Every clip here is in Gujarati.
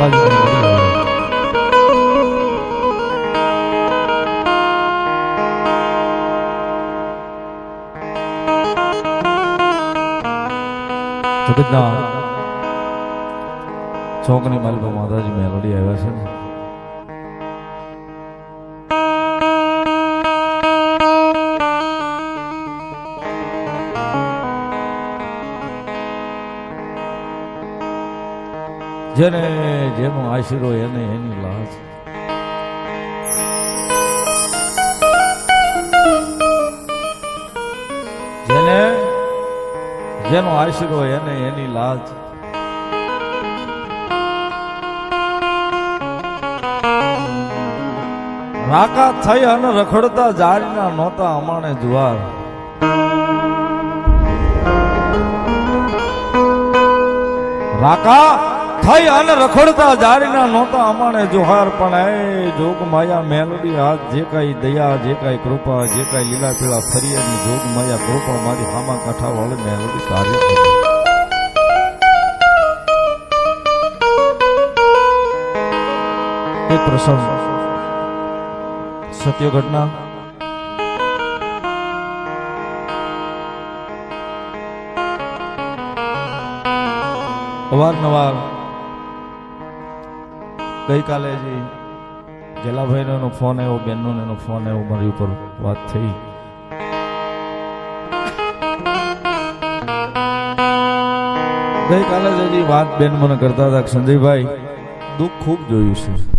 આવે. જગતના ચોકની માલિકા માતાજી મેલોડી આવ્યા છે ને જેને જેનો આશીરો એને એની લાજ. જેને જેનો આશીરો એને એની લાજ. રાકા થઈ અને રખડતા જારીના નહોતા અમાણે જુવાર. રાકા થઈ આને રખડતા જારીના નહોતા અમાણે જોહાર, પણ એ જોગ માયા મેલડી હાથ જે કાંઈ દયા, જે કાંઈ કૃપા, જે કાંઈ લીલા પીળા ફરિયાની જોગ માયા, કૃપા મારી હામા કાંઠા વાળી મેલડી તારી. એક પ્રસંગ, સત્ય ઘટના અવારનવાર ગઈકાલે જે ગેલાભાઈનો એનો ફોન આવ્યો, બેનનો એનો ફોન આવ્યો, મારી ઉપર વાત થઈ. ગઈકાલે જ હજી વાત બેન મને કરતા હતા સંજયભાઈ, દુઃખ ખૂબ જોયું છે.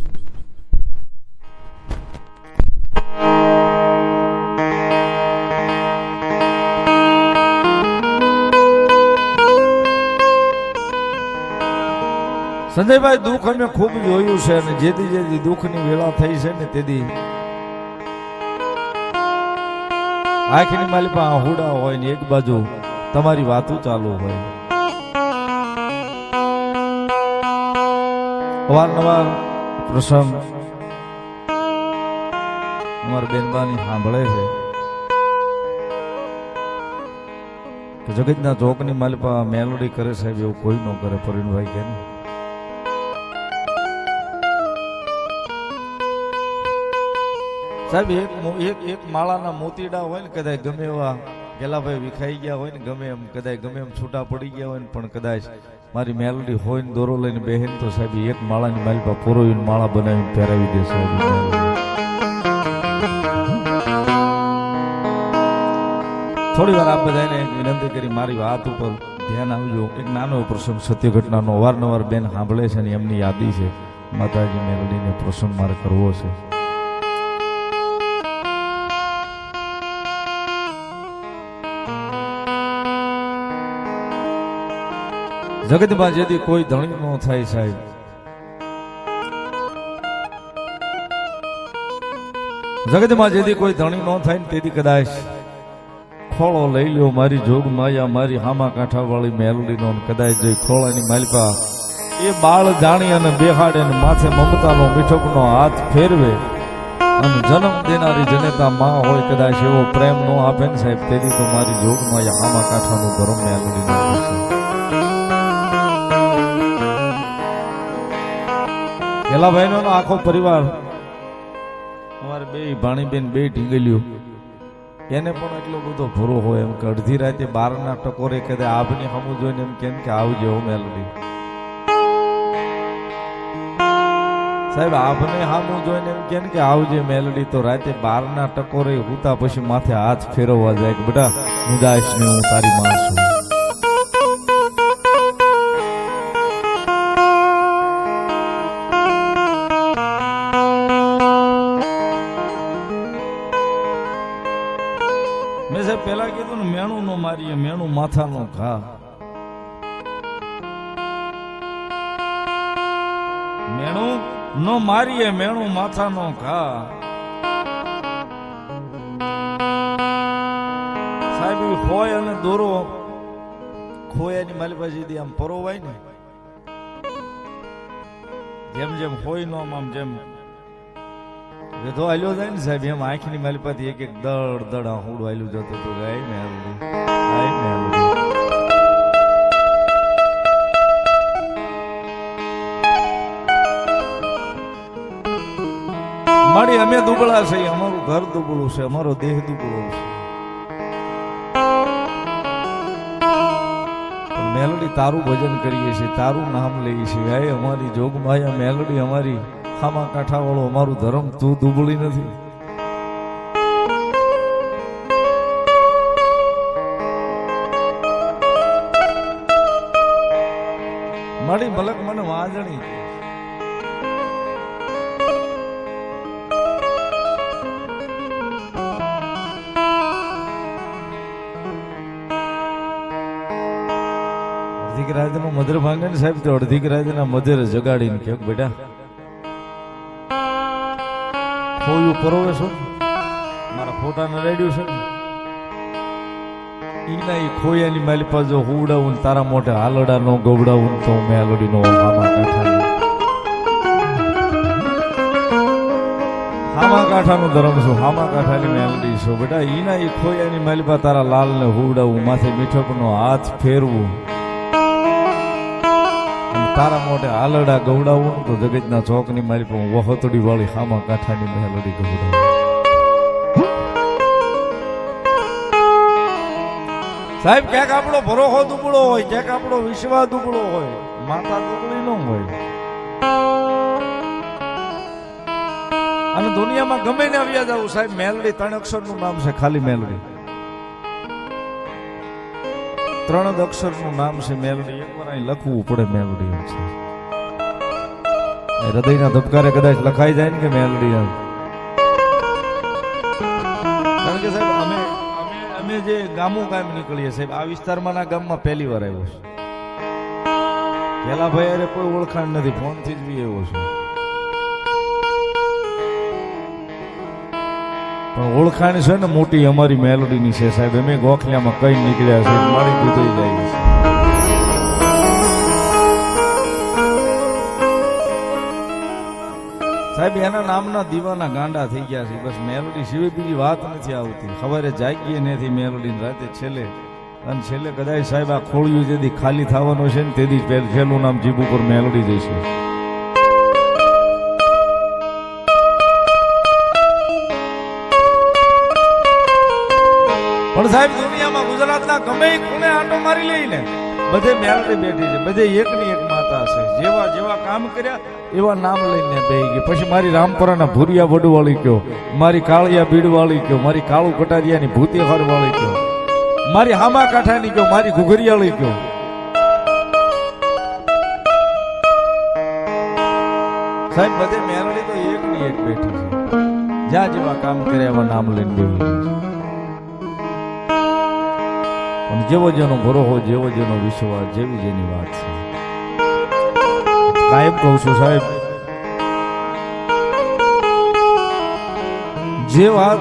સંજયભાઈ, દુઃખ અમે ખૂબ જોયું છે અને જેથી જેથી દુઃખની વેળા થઈ છે ને તેથી આંખની માલી પાસે હુડા હોય ને એક બાજુ તમારી વાતો ચાલુ હોય. અવારનવાર પ્રસંગ અમારા બેનબાની સાંભળે છે જગતના ચોકની માલિપા મેલોડી કરે સાહેબ એવું કોઈ ન કરે, પરિણભાઈ કે સાહેબ, એક એક એક માળાના મોતીડા હોય ને કદાચ ગમે એવા ગેલાભાઈ વિખાઈ ગયા હોય ને, ગમે એમ, કદાચ ગમે એમ છૂટા પડી ગયા હોય ને, પણ કદાચ મારી મેલડી હોય ને, દોરો લઈને બહેન, તો સાહેબ એક માળાની મારી પાસે પોરોવીને માળા બનાવીને પહેરાવી દે સાહેબ. થોડી વાર આપ બધાને વિનંતી કરી, મારી વાત ઉપર ધ્યાન આવજો એક નાનો પ્રસંગ સત્ય ઘટનાનો અવારનવાર બેન સાંભળે છે ને, એમની યાદી છે. માતાજી મેલડીને પ્રસંગ મારે કરવો છે. જગતમાં જેથી કોઈ ધણી ન થાય સાહેબ. જગતમાં જેથી કોઈ ધણી ન થાય ને તેથી કદાચ ખોળો લઈ લ્યો મારી જોગ માયા, મારી હામા કાંઠા વાળી મેલડીનો કદાચ જોઈ ખોળાની માલિકા એ બાળ જાણી અને બેહાડે ને માથે મમતાનો, મીઠકનો હાથ ફેરવે અને જન્મ દેનારી જનેતા માં હોય કદાચ એવો પ્રેમ નો આપે ને સાહેબ, તેથી તો મારી જોગ માયા હામા કાંઠાનું ધર્મ મેલડીનો. છે ગેલાભાઈ નો આખો પરિવાર. અમારે બે ભાણીબેન બે ઢીંગલીઓ. એને પણ એટલો બધો ભૂરો હોય એમ કે અડધી રાતે બારના ટકોરે કદાચ આપની હમું જોઈને એમ કેમ કે આવજે હો મેલડી. સાહેબ આપને હામું જોઈને એમ કેમ કે આવજે મેલડી, તો રાતે બારના ટકોરે હુતા પછી માથે હાથ ફેરવવા જાય કે બેટા ઉદાસ ને હું તારી માં છું. મારીએ મેણું માથાનો ઘા. મેણું નો મારીએ, મેણું માથાનો ઘા. સાહેબ હોય અને દોરો ખોયાની માલી પાસેથી આમ પરોવાય ને. જેમ જેમ હોય નો આમ જેમ. વેધો આલ્યો જાય ને સાહેબ, એમ આંખની માલી પાસે એક એક દડ દડ હુડો આલ્યું જતું હતું ગાય ને મારી અમે દુબળા છે અમારું ઘર દુબળું છે, અમારો દેહ દુબળો છે. મેલડી તારું ભજન કરીએ છીએ, તારું નામ લઈએ છીએ. હે અમારી જોગમાયા મેલડી, અમારી ખામા કાંઠાવાળો અમારું ધર્મ તું દુબળી નથી. મારી મને વાંજણી છે. અડધી મધુર ભાંગે ને સાહેબ, તો અડધી રાતના મધર જગાડીને કે બેટા ખોયું પરોવે છો મારા ફોટા રેડ્યું છે ને ઈ ના ઈ ખોયાની માલી પાસે હુવડાવું તારા મોઢે હાલડા નો ગવડાવું તો મેં હાલડી નો હામા કાંઠા હામા કાંઠાનું ધર્મ છું હામા કાંઠાની મેલડી છું બેટા ઈ એ ખોયાની માલિપા તારા લાલ ને હુવડાવું, માથે મીઠપનો હાથ ફેરવું. તારા મોઢે આલડા ગવડાવું તો જગતના ચોકની મારી પાસે વહતડી વાળી હામા કાંઠાની સાહેબ ક્યાંક આપણો ભરોહો દુબળો હોય ક્યાંક આપણો વિશ્વાસ દુબળો હોય. માતા દુબળી ન હોય. અને દુનિયામાં ગમે ને આવ્યા જાવ સાહેબ મેલડી ત્રણ અક્ષરનું નામ છે ખાલી મેલડી. ત્રણ જ અક્ષરનું નામ છે મેલડી. એકવાર અહીં લખવું પડે મેલડી છે. હૃદયના ધબકારે કદાચ લખાઈ જાય ને કે મેલડી કારણ કે સાહેબ અમે અમે જે ગામો ગામ નીકળીએ સાહેબ આ વિસ્તારમાં ગામમાં પહેલી વાર આવ્યો છું. પેલા ભાઈ અરે કોઈ ઓળખાણ નથી ફોનથી જ બી આવ્યો છું. પણ ઓળખાણ છે ને મોટી, અમારી મેલોડીની છે સાહેબ. અમે ગોખલિયામાં કઈ નીકળ્યા છે, મારી દૂધાઈ જાય છે. સાહેબ, એના નામના દીવાના ગાંડા થઈ ગયા છે. બસ મેલોડી સિવાય બીજી વાત નથી આવતી. સવારે જાગીએ નથી મેલોડી રાતે છેલ્લે, અને છેલ્લે કદાચ સાહેબ આ ખોળ્યું જેથી ખાલી થવાનું છે ને તેથી છેલ્લું નામ જીભ ઉપર મેલોડી જશે પણ સાહેબ, દુનિયામાં ગુજરાતના ગમે ખૂણે આંટો મારી લઈને બધે મેલોડી બેઠી છે. બધે એકની એક માતા છે જેવા જેવા કામ કર્યા, એવા નામ લઈને બે ગઈ. પછી મારી રામપરાના ભૂરિયા વડવાળી કયો, મારી કાળિયા બીડવાળી કયો, મારી કાળુ કટારિયાની ભૂતિહાર વાળી કયો, મારી હામા કાંઠાની કયો, મારી ઘુઘરિયાળી કયો. સાહેબ, બધે મેરડી તો એકની એક બેઠી છે. જ્યાં જેવા કામ કર્યા, એવા નામ લઈને બેઠી પણ જેવો જેનો ભરોહો જેવો જેનો વિશ્વાસ, જેવી જેની વાત છે. કાયમ કહું છું સાહેબ. જે વાત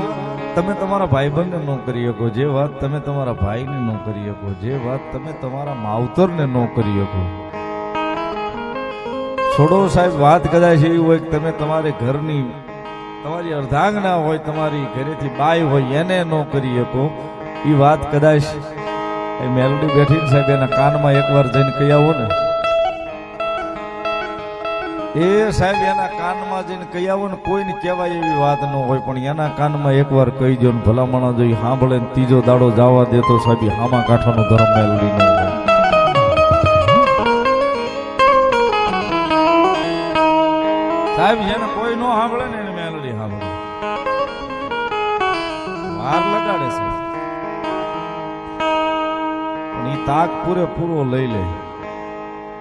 તમે તમારા ભાઈબંધને ન કરી શકો, જે વાત તમે તમારા ભાઈને ન કરી શકો, જે વાત તમે તમારા માવતરને ન કરી શકો. છોડો સાહેબ, વાત કદાચ એવી હોય કે તમે તમારે ઘરની, તમારી અર્ધાંગના હોય, તમારી ઘરેથી બાય હોય, એને ન કરી શકો. એ વાત કદાચ, એ મેલડી બેઠીને સાહેબ, એના કાનમાં એકવાર જઈને કહી આવો ને. એ સાહેબ, એના કાનમાં જઈને કહી આવો ને, કોઈને કહેવાય એવી વાત ન હોય, પણ એના કાનમાં એકવાર કહી દો ને, ભલામણા જોઈ સાંભળે ને, ત્રીજો દાડો જવા દે તો સાહેબ હામા કાંઠાનો ધર્મ મેલડી ન સાહેબ, જેને કોઈ ન સાંભળે ને, એને મેલડી સાંભળે. વાર લગાડે છે. પણ એ તાક પૂરેપૂરો લઈ લે.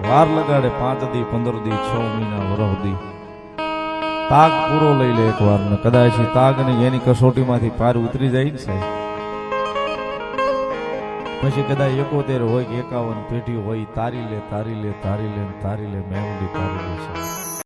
વાર લગાડે પાંચ દી, પંદર દી, છ મહિના, વરહ દી. તાગ પૂરો લઈ લે એક વાર ને કદાચ તાગ ને એની કસોટીમાંથી પાર ઉતરી જાય ને સાહેબ. પછી કદાચ એકોતેર હોય કે એકાવન પેઢી હોય તારી લે તારી લે તારી લે તારી લે મેમડી તારી લે છે